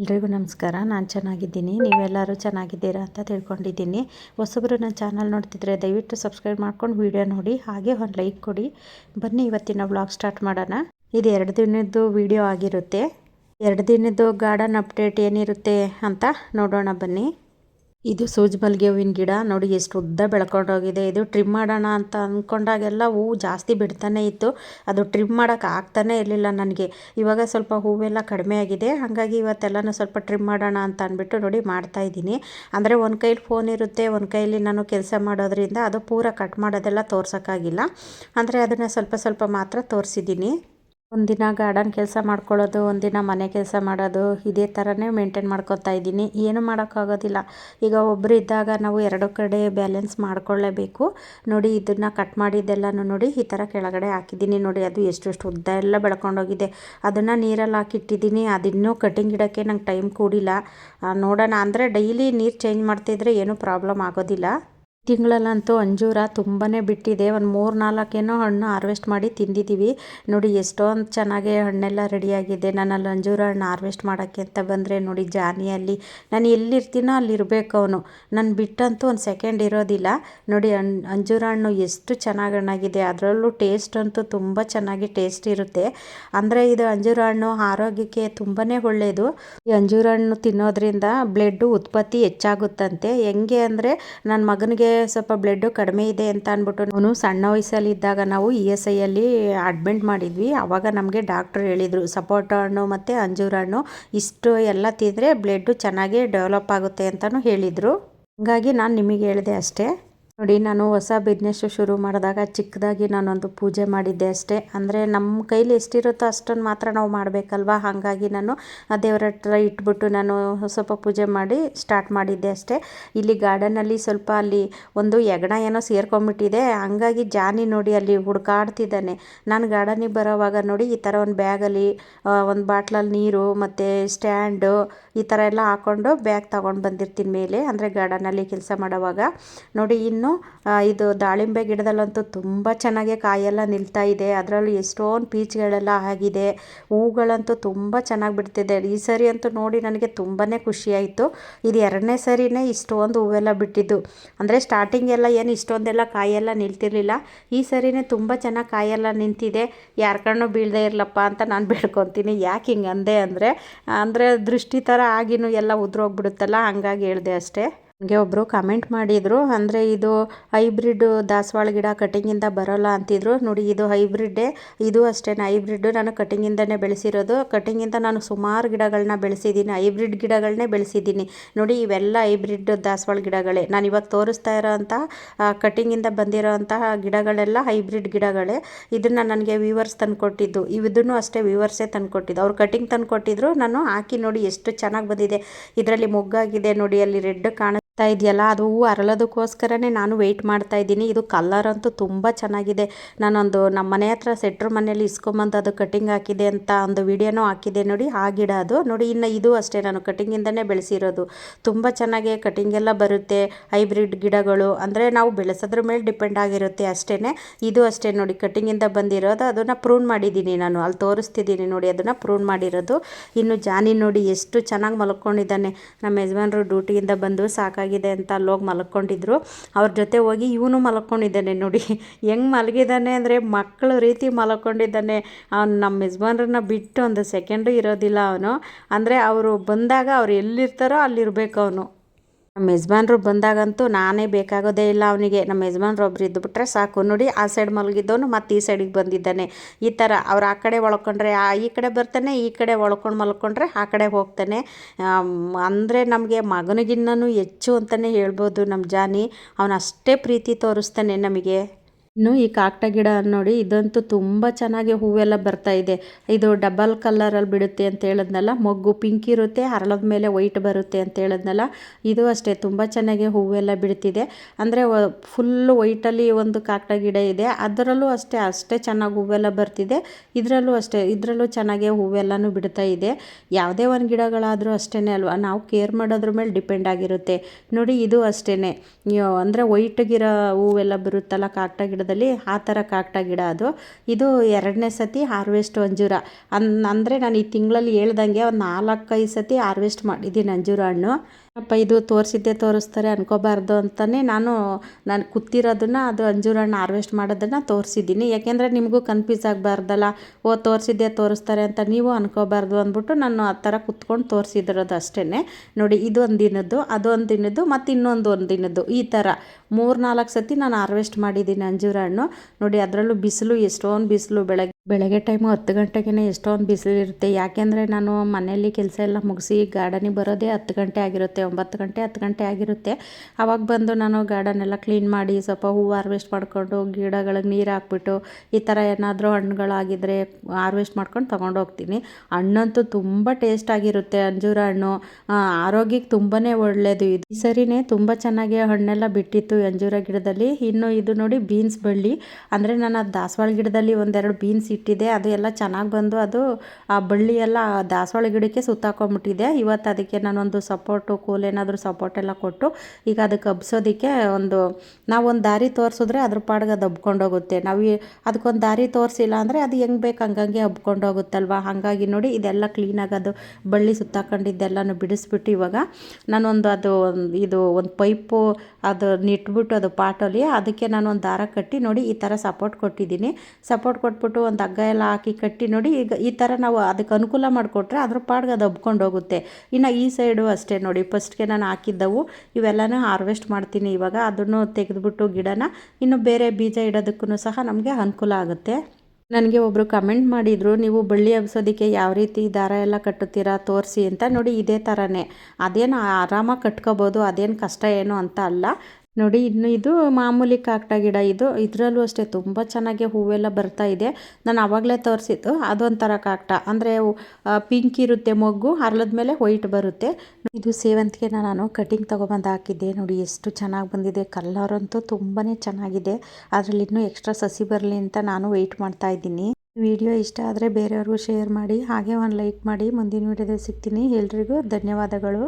ಎಲ್ರಿಗೂ ನಮಸ್ಕಾರ. ನಾನು ಚೆನ್ನಾಗಿದ್ದೀನಿ. ನೀವೆಲ್ಲರೂ ಚೆನ್ನಾಗಿದ್ದೀರಾ ಅಂತ ತಿಳ್ಕೊಂಡಿದ್ದೀನಿ. ಹೊಸಬ್ರು ನನ್ನ ಚಾನಲ್ ನೋಡ್ತಿದ್ರೆ ದಯವಿಟ್ಟು ಸಬ್ಸ್ಕ್ರೈಬ್ ಮಾಡ್ಕೊಂಡು ವೀಡಿಯೋ ನೋಡಿ. ಹಾಗೆ ಒಂದು ಲೈಕ್ ಕೊಡಿ. ಬನ್ನಿ ಇವತ್ತಿನ ವ್ಲಾಗ್ ಸ್ಟಾರ್ಟ್ ಮಾಡೋಣ. ಇದು ಎರಡು ದಿನದ್ದು ವೀಡಿಯೋ ಆಗಿರುತ್ತೆ. ಎರಡು ದಿನದ್ದು ಗಾರ್ಡನ್ ಅಪ್ಡೇಟ್ ಏನಿರುತ್ತೆ ಅಂತ ನೋಡೋಣ ಬನ್ನಿ. ಇದು ಸೂಜಿ ಮಲ್ಲಿಗೆ ಹೂವಿನ ಗಿಡ. ನೋಡಿ ಎಷ್ಟು ಉದ್ದ ಬೆಳ್ಕೊಂಡೋಗಿದೆ ಇದು ಟ್ರಿಮ್ ಮಾಡೋಣ ಅಂತ ಅಂದ್ಕೊಂಡಾಗೆಲ್ಲ ಹೂವು ಜಾಸ್ತಿ ಬಿಡ್ತಾನೆ ಇತ್ತು. ಅದು ಟ್ರಿಮ್ ಮಾಡೋಕೆ ಆಗ್ತಾನೆ ಇರಲಿಲ್ಲ ನನಗೆ. ಇವಾಗ ಸ್ವಲ್ಪ ಹೂವೆಲ್ಲ ಕಡಿಮೆ ಆಗಿದೆ. ಹಾಗಾಗಿ ಇವತ್ತೆಲ್ಲನೂ ಸ್ವಲ್ಪ ಟ್ರಿಮ್ ಮಾಡೋಣ ಅಂತ ಅಂದ್ಬಿಟ್ಟು ನೋಡಿ ಮಾಡ್ತಾ ಇದ್ದೀನಿ. ಅಂದರೆ ಒಂದು ಕೈಲಿ ಫೋನ್ ಇರುತ್ತೆ, ಒಂದು ಕೈಲಿ ನಾನು ಕೆಲಸ ಮಾಡೋದ್ರಿಂದ ಅದು ಪೂರ ಕಟ್ ಮಾಡೋದೆಲ್ಲ ತೋರ್ಸೋಕ್ಕಾಗಿಲ್ಲ. ಅಂದರೆ ಅದನ್ನು ಸ್ವಲ್ಪ ಸ್ವಲ್ಪ ಮಾತ್ರ ತೋರಿಸಿದ್ದೀನಿ. ಒಂದಿನ ಗಾರ್ಡನ್ ಕೆಲಸ ಮಾಡ್ಕೊಳ್ಳೋದು ಒಂದಿನ ಮನೆ ಕೆಲಸ ಮಾಡೋದು, ಇದೇ ಥರನೇ ಮೇಂಟೈನ್ ಮಾಡ್ಕೊತಾ ಇದ್ದೀನಿ. ಏನು ಮಾಡೋಕ್ಕಾಗೋದಿಲ್ಲ. ಈಗ ಒಬ್ಬರು ಇದ್ದಾಗ ನಾವು ಎರಡು ಕಡೆ ಬ್ಯಾಲೆನ್ಸ್ ಮಾಡ್ಕೊಳ್ಳೇಬೇಕು. ನೋಡಿ, ಇದನ್ನು ಕಟ್ ಮಾಡಿದ್ದೆಲ್ಲನೂ ನೋಡಿ, ಈ ಥರ ಕೆಳಗಡೆ ಹಾಕಿದ್ದೀನಿ ನೋಡಿ, ಅದು ಎಷ್ಟೆಷ್ಟು ಉದ್ದ ಎಲ್ಲ ಬೆಳ್ಕೊಂಡೋಗಿದೆ. ಅದನ್ನು ನೀರಲ್ಲಿ ಹಾಕಿಟ್ಟಿದ್ದೀನಿ ಅದಿನ್ನೂ ಕಟಿಂಗ್ ಇಡೋಕ್ಕೆ ನಂಗೆ ಟೈಮ್ ಕೂಡಿಲ್ಲ. ನೋಡೋಣ. ಅಂದರೆ ಡೈಲಿ ನೀರು ಚೇಂಜ್ ಮಾಡ್ತಿದ್ರೆ ಏನೂ ಪ್ರಾಬ್ಲಮ್ ಆಗೋದಿಲ್ಲ. ತಿಂಗಳಲ್ಲಂತೂ ಅಂಜೂರ ತುಂಬನೇ ಬಿಟ್ಟಿದೆ. ಒಂದು ಮೂರು ನಾಲ್ಕೇನೋ ಹಣ್ಣು ಹಾರ್ವೆಸ್ಟ್ ಮಾಡಿ ತಿಂದಿದ್ದೀವಿ ನೋಡಿ ಎಷ್ಟೊಂದು ಚೆನ್ನಾಗಿ ಹಣ್ಣೆಲ್ಲ ರೆಡಿಯಾಗಿದೆ. ನಾನು ಅಲ್ಲಿ ಅಂಜೂರ ಹಣ್ಣು ಹಾರ್ವೆಸ್ಟ್ ಮಾಡೋಕ್ಕೆ ಅಂತ ಬಂದರೆ ನೋಡಿ ಜಾನಿಯಲ್ಲಿ ನಾನು ಎಲ್ಲಿರ್ತೀನೋ ಅಲ್ಲಿ ಇರಬೇಕು ಅವನು. ನಾನು ಬಿಟ್ಟಂತೂ ಒಂದು ಸೆಕೆಂಡ್ ಇರೋದಿಲ್ಲ. ನೋಡಿ ಅಂಜೂರ ಹಣ್ಣು ಎಷ್ಟು ಚೆನ್ನಾಗಿ ಹಣ್ಣಾಗಿದೆ. ಅದರಲ್ಲೂ ಟೇಸ್ಟ್ ಅಂತೂ ತುಂಬ ಚೆನ್ನಾಗಿ ಟೇಸ್ಟ್ ಇರುತ್ತೆ. ಅಂದರೆ ಇದು ಅಂಜೂರ ಹಣ್ಣು ಆರೋಗ್ಯಕ್ಕೆ ತುಂಬಾ ಒಳ್ಳೆಯದು ಈ ಅಂಜೂರ ಹಣ್ಣು ತಿನ್ನೋದ್ರಿಂದ ಬ್ಲಡ್ಡು ಉತ್ಪತ್ತಿ ಹೆಚ್ಚಾಗುತ್ತಂತೆ. ಹೆಂಗೆ ಅಂದರೆ ನನ್ನ ಮಗನಿಗೆ ಸ್ವಲ್ಪ ಬ್ಲಡ್ಡು ಕಡಿಮೆ ಇದೆ ಅಂತ ಅಂದ್ಬಿಟ್ಟು ನಾನು ಸಣ್ಣ ವಯಸ್ಸಲ್ಲಿ ಇದ್ದಾಗ ನಾವು ಇ ಎಸ್ ಐಯಲ್ಲಿ ಅಡ್ಮಿಟ್ ಮಾಡಿದ್ವಿ. ಆವಾಗ ನಮಗೆ ಡಾಕ್ಟ್ರು ಹೇಳಿದರು ಸಪೋಟ ಹಣ್ಣು ಮತ್ತು ಅಂಜೂರ ಹಣ್ಣು ಇಷ್ಟು ಎಲ್ಲ ತಿಂದರೆ ಬ್ಲಡ್ ಚೆನ್ನಾಗಿ ಡೆವಲಪ್ ಆಗುತ್ತೆ ಅಂತಲೂ ಹೇಳಿದರು. ಹಾಗಾಗಿ ನಾನು ನಿಮಗೆ ಹೇಳಿದೆ ಅಷ್ಟೇ. ನೋಡಿ, ನಾನು ಹೊಸ ಬಿಸ್ನೆಸ್ ಶುರು ಮಾಡಿದಾಗ ಚಿಕ್ಕದಾಗಿ ನಾನೊಂದು ಪೂಜೆ ಮಾಡಿದ್ದೆ ಅಷ್ಟೇ. ಅಂದರೆ ನಮ್ಮ ಕೈಲಿ ಎಷ್ಟಿರುತ್ತೋ ಅಷ್ಟನ್ನು ಮಾತ್ರ ನಾವು ಮಾಡಬೇಕಲ್ವಾ? ಹಾಗಾಗಿ ನಾನು ದೇವರ ಹತ್ರ ಇಟ್ಬಿಟ್ಟು ನಾನು ಸ್ವಲ್ಪ ಪೂಜೆ ಮಾಡಿ ಸ್ಟಾರ್ಟ್ ಮಾಡಿದ್ದೆ ಅಷ್ಟೇ. ಇಲ್ಲಿ ಗಾರ್ಡನಲ್ಲಿ ಸ್ವಲ್ಪ ಅಲ್ಲಿ ಒಂದು ಹೆಗಣ ಏನೋ ಸೇರ್ಕೊಂಬಿಟ್ಟಿದೆ ಹಂಗಾಗಿ ಜಾನಿ ನೋಡಿ ಅಲ್ಲಿ ಹುಡುಕಾಡ್ತಿದ್ದಾನೆ. ನಾನು ಗಾರ್ಡನಿಗೆ ಬರೋವಾಗ ನೋಡಿ ಈ ಥರ ಒಂದು ಬ್ಯಾಗಲ್ಲಿ ಒಂದು ಬಾಟ್ಲಲ್ಲಿ ನೀರು, ಮತ್ತು ಸ್ಟ್ಯಾಂಡು ಈ ಥರ ಎಲ್ಲ ಹಾಕ್ಕೊಂಡು ಬ್ಯಾಗ್ ತೊಗೊಂಡು ಬಂದಿರ್ತೀನಿ ಮೇಲೆ, ಅಂದರೆ ಗಾರ್ಡನಲ್ಲಿ ಕೆಲಸ ಮಾಡೋವಾಗ. ನೋಡಿ, ಇನ್ನು ಇದು ದಾಳಿಂಬೆ ಗಿಡದಲ್ಲಂತೂ ತುಂಬ ಚೆನ್ನಾಗಿ ಕಾಯೆಲ್ಲ ನಿಲ್ತಾ ಇದೆ. ಅದರಲ್ಲೂ ಎಷ್ಟೊಂದು ಪೀಚ್ಗಳೆಲ್ಲ ಆಗಿದೆ. ಹೂಗಳಂತೂ ತುಂಬ ಚೆನ್ನಾಗಿ ಬಿಡ್ತಿದೆ. ಈ ಸರಿ ಅಂತೂ ನೋಡಿ ನನಗೆ ತುಂಬಾ ಖುಷಿಯಾಯಿತು. ಇದು ಎರಡನೇ ಸರಿನೇ ಇಷ್ಟೊಂದು ಹೂವೆಲ್ಲ ಬಿಟ್ಟಿದ್ದು. ಅಂದರೆ ಸ್ಟಾರ್ಟಿಂಗೆಲ್ಲ ಏನು ಇಷ್ಟೊಂದೆಲ್ಲ ಕಾಯೆಲ್ಲ ನಿಲ್ತಿರ್ಲಿಲ್ಲ. ಈ ಸರಿನೇ ತುಂಬ ಚೆನ್ನಾಗಿ ಕಾಯೆಲ್ಲ ನಿಂತಿದೆ. ಯಾರ ಕಣ್ಣು ಬೀಳದೆ ಇರಲಪ್ಪ ಅಂತ ನಾನು ಬೇಡ್ಕೊತೀನಿ. ಯಾಕೆ ಹಿಂಗೆ ಅಂದೆ ಅಂದರೆ ಅಂದರೆ ದೃಷ್ಟಿ ಥರ ಆಗಿನೂ ಎಲ್ಲ ಉದುರೋಗ್ಬಿಡುತ್ತಲ್ಲ, ಹಂಗಾಗಿ ಹೇಳಿದೆ ಅಷ್ಟೇ. ನನಗೆ ಒಬ್ಬರು ಕಮೆಂಟ್ ಮಾಡಿದರು. ಅಂದರೆ ಇದು ಹೈಬ್ರಿಡ್ ದಾಸವಾಳ ಗಿಡ ಕಟಿಂಗಿಂದ ಬರೋಲ್ಲ ಅಂತಿದ್ರು. ನೋಡಿ, ಇದು ಹೈಬ್ರಿಡ್ಡೇ ಇದು ಅಷ್ಟೇ ಹೈಬ್ರಿಡ್ ನಾನು ಕಟಿಂಗಿಂದನೇ ಬೆಳೆಸಿರೋದು. ಕಟಿಂಗಿಂದ ನಾನು ಸುಮಾರು ಗಿಡಗಳನ್ನ ಬೆಳೆಸಿದ್ದೀನಿ ಹೈಬ್ರಿಡ್ ಗಿಡಗಳನ್ನೇ ಬೆಳೆಸಿದ್ದೀನಿ ನೋಡಿ, ಇವೆಲ್ಲ ಹೈಬ್ರಿಡ್ ದಾಸವಾಳ ಗಿಡಗಳೇ. ನಾನು ಇವಾಗ ತೋರಿಸ್ತಾ ಇರೋಂಥ ಕಟಿಂಗಿಂದ ಬಂದಿರೋ ಅಂತಹ ಗಿಡಗಳೆಲ್ಲ ಹೈಬ್ರಿಡ್ ಗಿಡಗಳೇ. ಇದನ್ನು ನನಗೆ ವ್ಯೂವರ್ಸ್ ತಂದು ಕೊಟ್ಟಿದ್ದು. ಅಷ್ಟೇ ವ್ಯೂವರ್ಸೇ ತಂದು ಕೊಟ್ಟಿದ್ದು. ಅವ್ರು ಕಟಿಂಗ್ ತಂದು ಕೊಟ್ಟಿದ್ರು. ನಾನು ಹಾಕಿ ನೋಡಿ ಎಷ್ಟು ಚೆನ್ನಾಗಿ ಬಂದಿದೆ. ಇದರಲ್ಲಿ ಮೊಗ್ಗಾಗಿದೆ ನೋಡಿ, ಅಲ್ಲಿ ರೆಡ್ ಕಾಣ ತಾ ಇದೆಯಲ್ಲ, ಅದು ಹೂವು ಅರಳೋದಕ್ಕೋಸ್ಕರನೇ ನಾನು ವೆಯ್ಟ್ ಮಾಡ್ತಾ ಇದ್ದೀನಿ. ಇದು ಕಲ್ಲರ್ ಅಂತೂ ತುಂಬ ಚೆನ್ನಾಗಿದೆ. ನಾನೊಂದು ನಮ್ಮ ಮನೆ ಹತ್ರ ಸೆಟ್ರ್ ಮನೇಲಿ ಇಸ್ಕೊಂಬಂದು ಅದು ಕಟಿಂಗ್ ಹಾಕಿದೆ ಅಂತ ಒಂದು ವಿಡಿಯೋನೂ ಹಾಕಿದೆ ನೋಡಿ, ಆ ಗಿಡ ಅದು. ನೋಡಿ, ಇನ್ನು ಇದು ಅಷ್ಟೇ, ನಾನು ಕಟಿಂಗಿಂದನೇ ಬೆಳೆಸಿರೋದು. ತುಂಬ ಚೆನ್ನಾಗಿ ಕಟಿಂಗ್ ಎಲ್ಲ ಬರುತ್ತೆ ಹೈಬ್ರಿಡ್ ಗಿಡಗಳು. ಅಂದರೆ ನಾವು ಬೆಳೆಸೋದ್ರ ಮೇಲೆ ಡಿಪೆಂಡ್ ಆಗಿರುತ್ತೆ ಅಷ್ಟೇ ಇದು ಅಷ್ಟೇ ನೋಡಿ ಕಟಿಂಗಿಂದ ಬಂದಿರೋದು. ಅದನ್ನು ಪ್ರೂನ್ ಮಾಡಿದ್ದೀನಿ ನಾನು. ಅಲ್ಲಿ ತೋರಿಸ್ತಿದ್ದೀನಿ ನೋಡಿ, ಅದನ್ನು ಪ್ರೂನ್ ಮಾಡಿರೋದು. ಇನ್ನು ಜಾನಿ ನೋಡಿ, ಎಷ್ಟು ಚೆನ್ನಾಗಿ ಮಲ್ಕೊಂಡಿದ್ದಾನೆ. ನಮ್ಮ ಯಜಮಾನರು ಡ್ಯೂಟಿಯಿಂದ ಬಂದು ಸಾಕು ಸಾಕಾಗಿದೆ ಅಂತ ಅಲ್ಲೋಗಿ ಮಲ್ಕೊಂಡಿದ್ರು. ಅವ್ರ ಜೊತೆ ಹೋಗಿ ಇವನು ಮಲ್ಕೊಂಡಿದ್ದಾನೆ ನೋಡಿ. ಹೆಂಗೆ ಮಲಗಿದ್ದಾನೆ ಅಂದರೆ ಮಕ್ಕಳ ರೀತಿ ಮಲ್ಕೊಂಡಿದ್ದಾನೆ. ಅವ್ನು ನಮ್ಮ ಯಜಮಾನ್ರನ್ನ ಬಿಟ್ಟು ಒಂದು ಸೆಕೆಂಡು ಇರೋದಿಲ್ಲ ಅವನು. ಅಂದರೆ ಅವರು ಬಂದಾಗ ಅವ್ರು ಎಲ್ಲಿರ್ತಾರೋ ಅಲ್ಲಿರ್ಬೇಕು ಅವನು. ನಮ್ಮ ಯಜಮಾನ್ರು ಬಂದಾಗಂತೂ ನಾನೇ ಬೇಕಾಗೋದೇ ಇಲ್ಲ ಅವನಿಗೆ. ನಮ್ಮ ಯಜಮಾನ್ರು ಒಬ್ರು ಇದ್ದುಬಿಟ್ರೆ ಸಾಕು. ನೋಡಿ, ಆ ಸೈಡ್ ಮಲಗಿದ್ದವನು ಮತ್ತು ಈ ಸೈಡಿಗೆ ಬಂದಿದ್ದಾನೆ. ಈ ಥರ ಅವ್ರು ಆ ಕಡೆ ಒಳ್ಕೊಂಡ್ರೆ ಆ ಈ ಕಡೆ ಬರ್ತಾನೆ, ಈ ಕಡೆ ಒಳ್ಕೊಂಡು ಮಲ್ಕೊಂಡ್ರೆ ಆ ಕಡೆ ಹೋಗ್ತಾನೆ. ಅಂದರೆ ನಮಗೆ ಮಗನಿಗಿನ್ನೂ ಹೆಚ್ಚು ಅಂತಲೇ ಹೇಳ್ಬೋದು ನಮ್ಮ ಜಾನಿ. ಅವನು ಅಷ್ಟೇ ಪ್ರೀತಿ ತೋರಿಸ್ತಾನೆ ನಮಗೆ. ಇನ್ನು ಈ ಕಾಕಟ ಗಿಡ ನೋಡಿ ಇದಂತೂ ತುಂಬ ಚೆನ್ನಾಗಿ ಹೂವೆಲ್ಲ ಬರ್ತಾ ಇದೆ. ಇದು ಡಬಲ್ ಕಲರಲ್ಲಿ ಬಿಡುತ್ತೆ ಅಂತ ಹೇಳಿದ್ನಲ್ಲ, ಮೊಗ್ಗು ಪಿಂಕ್ ಇರುತ್ತೆ, ಹರಳದ ಮೇಲೆ ವೈಟ್ ಬರುತ್ತೆ ಅಂತ ಹೇಳಿದ್ನಲ್ಲ, ಇದು ಅಷ್ಟೇ ತುಂಬ ಚೆನ್ನಾಗಿ ಹೂವೆಲ್ಲ ಬಿಡ್ತಿದೆ. ಅಂದರೆ ಫುಲ್ಲು ವೈಟಲ್ಲಿ ಒಂದು ಕಾಕಟ ಗಿಡ ಇದೆ, ಅದರಲ್ಲೂ ಅಷ್ಟೇ ಅಷ್ಟೇ ಚೆನ್ನಾಗಿ ಹೂವೆಲ್ಲ ಬರ್ತಿದೆ. ಇದರಲ್ಲೂ ಅಷ್ಟೇ, ಇದರಲ್ಲೂ ಚೆನ್ನಾಗಿ ಹೂವೆಲ್ಲನೂ ಬಿಡ್ತಾ ಇದೆ. ಯಾವುದೇ ಒಂದು ಗಿಡಗಳಾದರೂ ಅಷ್ಟೇ ಅಲ್ವಾ, ನಾವು ಕೇರ್ ಮಾಡೋದ್ರ ಮೇಲೆ ಡಿಪೆಂಡ್ ಆಗಿರುತ್ತೆ. ನೋಡಿ ಇದು ಅಷ್ಟೇ ಅಂದರೆ ವೈಟ್ ಗಿಡ ಹೂವೆಲ್ಲ ಬರುತ್ತಲ್ಲ, ಕಾಕಟ ಗಿಡ ಗಿಡದಲ್ಲಿ ಆ ಥರ ಕಾಕ್ಟ ಗಿಡ ಅದು. ಇದು ಎರಡನೇ ಸತಿ ಹಾರ್ವೆಸ್ಟ್ ಅಂಜೂರ. ಅನ್ ಅಂದರೆ ನಾನು ಈ ತಿಂಗಳಲ್ಲಿ ಹೇಳ್ದಂಗೆ ಒಂದು ನಾಲ್ಕೈದು ಸತಿ ಹಾರ್ವೆಸ್ಟ್ ಮಾಡಿದ್ದೀನಿ ಅಂಜೂರ ಹಣ್ಣು. ಅಪ್ಪ ಇದು ತೋರಿಸಿದ್ದೆ ತೋರಿಸ್ತಾರೆ ಅನ್ಕೋಬಾರ್ದು ಅಂತಲೇ ನಾನು ನಾನು ಕೂತಿರೋದನ್ನ ಅದು ಅಂಜೂರ ಹಣ್ಣು ಹಾರ್ವೆಸ್ಟ್ ಮಾಡೋದನ್ನು ತೋರಿಸಿದ್ದೀನಿ. ಯಾಕೆಂದರೆ ನಿಮಗೂ ಕನ್ಫ್ಯೂಸ್ ಆಗಬಾರ್ದಲ್ಲ. ಓ, ತೋರಿಸಿದ್ದೆ, ತೋರಿಸ್ತಾರೆ ಅಂತ ನೀವು ಅನ್ಕೋಬಾರ್ದು ಅಂದ್ಬಿಟ್ಟು ನಾನು ಆ ಥರ ಕುತ್ಕೊಂಡು ತೋರಿಸಿದಿರೋದು ಅಷ್ಟೇ ನೋಡಿ ಇದು ಒಂದು ದಿನದ್ದು ಅದೊಂದು ದಿನದ್ದು ಮತ್ತು ಇನ್ನೊಂದು ಒಂದು ದಿನದ್ದು ಈ ಥರ ಮೂರು ನಾಲ್ಕು ಸತಿ ನಾನು ಹಾರ್ವೆಸ್ಟ್ ಮಾಡಿದ್ದೀನಿ ಅಂಜೂರ ಹಣ್ಣು ನೋಡಿ, ಅದರಲ್ಲೂ ಬಿಸಿಲು, ಎಷ್ಟೊಂದು ಬಿಸಿಲು ಬೆಳಗ್ಗೆ ಬೆಳಗ್ಗೆ ಟೈಮು ಹತ್ತು ಗಂಟೆಗೇ ಎಷ್ಟೊಂದು ಬಿಸಿಲಿರುತ್ತೆ ಯಾಕೆಂದರೆ ನಾನು ಮನೆಯಲ್ಲಿ ಕೆಲಸ ಎಲ್ಲ ಮುಗಿಸಿ ಗಾರ್ಡನಿಗೆ ಬರೋದೇ ಹತ್ತು ಗಂಟೆ ಆಗಿರುತ್ತೆ, ಒಂಬತ್ತು ಗಂಟೆ ಹತ್ತು ಗಂಟೆ ಆಗಿರುತ್ತೆ. ಆವಾಗ ಬಂದು ನಾನು ಗಾರ್ಡನ್ ಎಲ್ಲ ಕ್ಲೀನ್ ಮಾಡಿ ಸ್ವಲ್ಪ ಹೂವು ಹಾರ್ವೆಸ್ಟ್ ಮಾಡಿಕೊಂಡು ಗಿಡಗಳಿಗೆ ನೀರು ಹಾಕ್ಬಿಟ್ಟು ಈ ಥರ ಏನಾದರೂ ಹಣ್ಣುಗಳಾಗಿದ್ದರೆ ಹಾರ್ವೆಸ್ಟ್ ಮಾಡ್ಕೊಂಡು ತೊಗೊಂಡು ಹೋಗ್ತೀನಿ. ಹಣ್ಣಂತೂ ತುಂಬ ಟೇಸ್ಟ್ ಆಗಿರುತ್ತೆ ಅಂಜೂರ ಹಣ್ಣು. ಆರೋಗ್ಯಕ್ಕೆ ತುಂಬಾ ಒಳ್ಳೆಯದು ಇದು. ಈ ಸರಿನೇ ತುಂಬ ಚೆನ್ನಾಗಿ ಹಣ್ಣೆಲ್ಲ ಬಿಟ್ಟಿತ್ತು ಅಂಜೂರ ಗಿಡದಲ್ಲಿ. ಇನ್ನು ಇದು ನೋಡಿ ಬೀನ್ಸ್ ಬಳ್ಳಿ. ಅಂದರೆ ನಾನು ದಾಸವಾಳ ಗಿಡದಲ್ಲಿ ಒಂದೆರಡು ಬೀನ್ಸ್ ಇಟ್ಟಿದ್ದೆ ಅದು ಎಲ್ಲ ಚೆನ್ನಾಗಿ ಬಂದು ಅದು ಆ ಬಳ್ಳಿ ಎಲ್ಲ ದಾಸವಾಳ ಗಿಡಕ್ಕೆ ಸುತ್ತಾಕೊಂಡ್ಬಿಟ್ಟಿದೆ ಇವತ್ತು ಅದಕ್ಕೆ ನಾನೊಂದು ಸಪೋರ್ಟು ಕೂಲ್ ಏನಾದರೂ ಸಪೋರ್ಟ್ ಎಲ್ಲ ಕೊಟ್ಟು ಈಗ ಅದಕ್ಕೆ ಹಬ್ಸೋದಕ್ಕೆ ಒಂದು, ನಾವೊಂದು ದಾರಿ ತೋರಿಸಿದ್ರೆ ಅದ್ರ ಪಾಡ್ಗೆ ಅದು ಹಬ್ಕೊಂಡೋಗುತ್ತೆ ನಾವು ಅದಕ್ಕೊಂದು ದಾರಿ ತೋರಿಸಿಲ್ಲ ಅಂದರೆ ಅದು ಹೆಂಗೆ ಬೇಕು ಹಂಗಂಗೆ ಹಬ್ಕೊಂಡೋಗುತ್ತಲ್ವ ಹಾಗಾಗಿ ನೋಡಿ ಇದೆಲ್ಲ ಕ್ಲೀನಾಗಿ ಅದು ಬಳ್ಳಿ ಸುತ್ತಾಕೊಂಡಿದ್ದೆಲ್ಲನೂ ಬಿಡಿಸ್ಬಿಟ್ಟು ಇವಾಗ ನಾನೊಂದು ಅದು ಇದು ಒಂದು ಪೈಪು ಅದು ನಿಟ್ಬಿಟ್ಟು ಅದು ಪಾಟಲ್ಲಿ ಅದಕ್ಕೆ ನಾನು ಒಂದು ದಾರ ಕಟ್ಟಿ ನೋಡಿ ಈ ಥರ ಸಪೋರ್ಟ್ ಕೊಟ್ಟಿದ್ದೀನಿ. ಸಪೋರ್ಟ್ ಕೊಟ್ಬಿಟ್ಟು ಒಂದು ಹಗ್ಗ ಎಲ್ಲ ಹಾಕಿ ಕಟ್ಟಿ ನೋಡಿ ಈಗ ಈ ಥರ ನಾವು ಅದಕ್ಕೆ ಅನುಕೂಲ ಮಾಡಿಕೊಟ್ರೆ ಅದ್ರ ಪಾಡ್ಗೆ ಅದು ಹಬ್ಕೊಂಡು ಹೋಗುತ್ತೆ. ಇನ್ನು ಈ ಸೈಡು ಅಷ್ಟೇ ನೋಡಿ, ಫಸ್ಟ್ಗೆ ನಾನು ಹಾಕಿದ್ದವು, ಇವೆಲ್ಲನೂ ಹಾರ್ವೆಸ್ಟ್ ಮಾಡ್ತೀನಿ ಇವಾಗ, ಅದನ್ನು ತೆಗೆದುಬಿಟ್ಟು ಗಿಡನ, ಇನ್ನು ಬೇರೆ ಬೀಜ ಇಡೋದಕ್ಕೂ ಸಹ ನಮಗೆ ಅನುಕೂಲ ಆಗುತ್ತೆ. ನನಗೆ ಒಬ್ಬರು ಕಮೆಂಟ್ ಮಾಡಿದರು, ನೀವು ಬಳ್ಳಿ ಹಬ್ಸೋದಕ್ಕೆ ಯಾವ ರೀತಿ ದಾರ ಎಲ್ಲ ಕಟ್ಟುತ್ತೀರಾ, ತೋರಿಸಿ ಅಂತ ನೋಡಿ ಇದೇ ಥರನೇ. ಅದೇನು ಆರಾಮಾಗಿ ಕಟ್ಕೋಬೋದು, ಅದೇನು ಕಷ್ಟ ಏನು ಅಂತ ಅಲ್ಲ. ನೋಡಿ, ಇನ್ನು ಇದು ಮಾಮೂಲಿ ಕಾಕಡ ಗಿಡ ಇದು. ಇದರಲ್ಲೂ ಅಷ್ಟೇ ತುಂಬ ಚೆನ್ನಾಗಿ ಹೂವೆಲ್ಲ ಬರ್ತಾ ಇದೆ. ನಾನು ಆವಾಗಲೇ ತೋರಿಸಿದ್ದು ಅದೊಂಥರ ಕಾಕಡ ಅಂದರೆ ಪಿಂಕ್ ಇರುತ್ತೆ ಮೊಗ್ಗು ಹರಳದ ಮೇಲೆ ವೈಟ್ ಬರುತ್ತೆ. ಇದು ಸೇವಂತಿಗೆನ ನಾನು ಕಟಿಂಗ್ ತೊಗೊಬಂದು ಹಾಕಿದ್ದೆ. ನೋಡಿ, ಎಷ್ಟು ಚೆನ್ನಾಗಿ ಬಂದಿದೆ. ಕಲರ್ ಅಂತೂ ತುಂಬಾ ಚೆನ್ನಾಗಿದೆ. ಅದರಲ್ಲಿ ಇನ್ನೂ ಎಕ್ಸ್ಟ್ರಾ ಸಸಿ ಬರಲಿ ಅಂತ ನಾನು ವೆಯ್ಟ್ ಮಾಡ್ತಾ ಇದ್ದೀನಿ. ವಿಡಿಯೋ ಇಷ್ಟ ಆದರೆ ಬೇರೆಯವ್ರಿಗೂ ಶೇರ್ ಮಾಡಿ, ಹಾಗೆ ಒಂದು ಲೈಕ್ ಮಾಡಿ. ಮುಂದಿನ ವಿಡಿಯೋದಲ್ಲಿ ಸಿಗ್ತೀನಿ. ಎಲ್ರಿಗೂ ಧನ್ಯವಾದಗಳು.